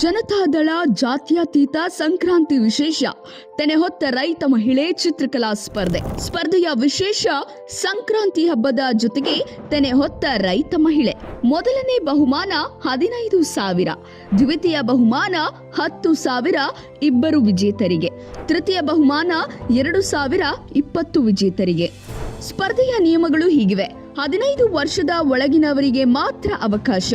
ಜನತಾದಳ ಜಾತ್ಯತೀತ ಸಂಕ್ರಾಂತಿ ವಿಶೇಷ. ತೆನೆ ಹೊತ್ತ ರೈತ ಮಹಿಳೆ ಚಿತ್ರಕಲಾ ಸ್ಪರ್ಧೆ. ಸ್ಪರ್ಧೆಯ ವಿಶೇಷ ಸಂಕ್ರಾಂತಿ ಹಬ್ಬದ ಜೊತೆಗೆ ತೆನೆ ಹೊತ್ತ ರೈತ ಮಹಿಳೆ. ಮೊದಲನೇ ಬಹುಮಾನ ಹದಿನೈದು ಸಾವಿರ. ದ್ವಿತೀಯ ಬಹುಮಾನ ಹತ್ತು ಸಾವಿರ ಇಬ್ಬರು ವಿಜೇತರಿಗೆ. ತೃತೀಯ ಬಹುಮಾನ ಎರಡು ಸಾವಿರ ಇಪ್ಪತ್ತು ವಿಜೇತರಿಗೆ. ಸ್ಪರ್ಧೆಯ ನಿಯಮಗಳು ಹೀಗಿವೆ. ಹದಿನೈದು ವರ್ಷದ ಒಳಗಿನವರಿಗೆ ಮಾತ್ರ ಅವಕಾಶ.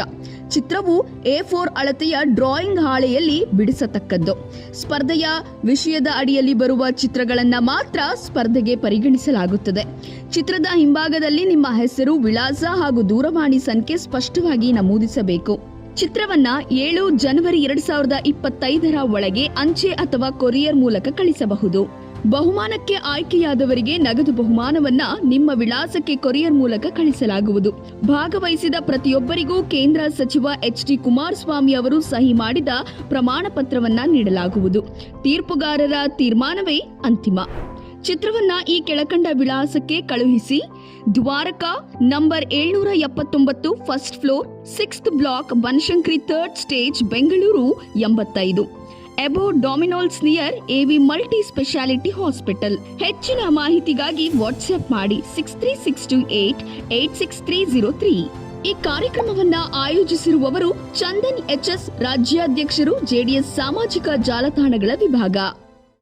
ಚಿತ್ರವು ಎ ಫೋರ್ ಅಳತೆಯ ಡ್ರಾಯಿಂಗ್ ಹಾಳೆಯಲ್ಲಿ ಬಿಡಿಸತಕ್ಕದ್ದು. ಸ್ಪರ್ಧೆಯ ವಿಷಯದ ಅಡಿಯಲ್ಲಿ ಬರುವ ಚಿತ್ರಗಳನ್ನು ಮಾತ್ರ ಸ್ಪರ್ಧೆಗೆ ಪರಿಗಣಿಸಲಾಗುತ್ತದೆ. ಚಿತ್ರದ ಹಿಂಭಾಗದಲ್ಲಿ ನಿಮ್ಮ ಹೆಸರು, ವಿಳಾಸ ಹಾಗೂ ದೂರವಾಣಿ ಸಂಖ್ಯೆ ಸ್ಪಷ್ಟವಾಗಿ ನಮೂದಿಸಬೇಕು. ಚಿತ್ರವನ್ನ ಏಳು ಜನವರಿ ಎರಡ್ ಸಾವಿರದ ಇಪ್ಪತ್ತೈದರ ಒಳಗೆ ಅಂಚೆ ಅಥವಾ ಕೊರಿಯರ್ ಮೂಲಕ ಕಳಿಸಬಹುದು. ಬಹುಮಾನಕ್ಕೆ ಆಯ್ಕೆಯಾದವರಿಗೆ ನಗದು ಬಹುಮಾನವನ್ನ ನಿಮ್ಮ ವಿಳಾಸಕ್ಕೆ ಕೊರಿಯರ್ ಮೂಲಕ ಕಳಿಸಲಾಗುವುದು. ಭಾಗವಹಿಸಿದ ಪ್ರತಿಯೊಬ್ಬರಿಗೂ ಕೇಂದ್ರ ಸಚಿವ ಎಚ್ ಡಿ ಕುಮಾರಸ್ವಾಮಿ ಅವರು ಸಹಿ ಮಾಡಿದ ಪ್ರಮಾಣ ಪತ್ರವನ್ನ ನೀಡಲಾಗುವುದು. ತೀರ್ಪುಗಾರರ ತೀರ್ಮಾನವೇ ಅಂತಿಮ. ಚಿತ್ರವನ್ನ ಈ ಕೆಳಕಂಡ ವಿಳಾಸಕ್ಕೆ ಕಳುಹಿಸಿ, ದ್ವಾರಕ ನಂಬರ್ ಏಳ್ನೂರ ಎಪ್ಪತ್ತೊಂಬತ್ತು first floor sixth block Banashankari third stage Bengaluru ಎಂಬತ್ತೈದು. Above Domino's near AV multi speciality hospital ಹೆಚ್ಚಿನ ಮಾಹಿತಿಗಾಗಿ ವಾಟ್ಸ್ಆಪ್ ಮಾಡಿ six three six two eight eight six three zero three ಈ ಕಾರ್ಯಕ್ರಮವನ್ನ ಆಯೋಜಿಸಿರುವವರು ಚಂದನ್ ಎಚ್ಎಸ್ ರಾಜ್ಯಾಧ್ಯಕ್ಷರು ಜೆಡಿಎಸ್ ಸಾಮಾಜಿಕ ಜಾಲತಾಣಗಳ ವಿಭಾಗ.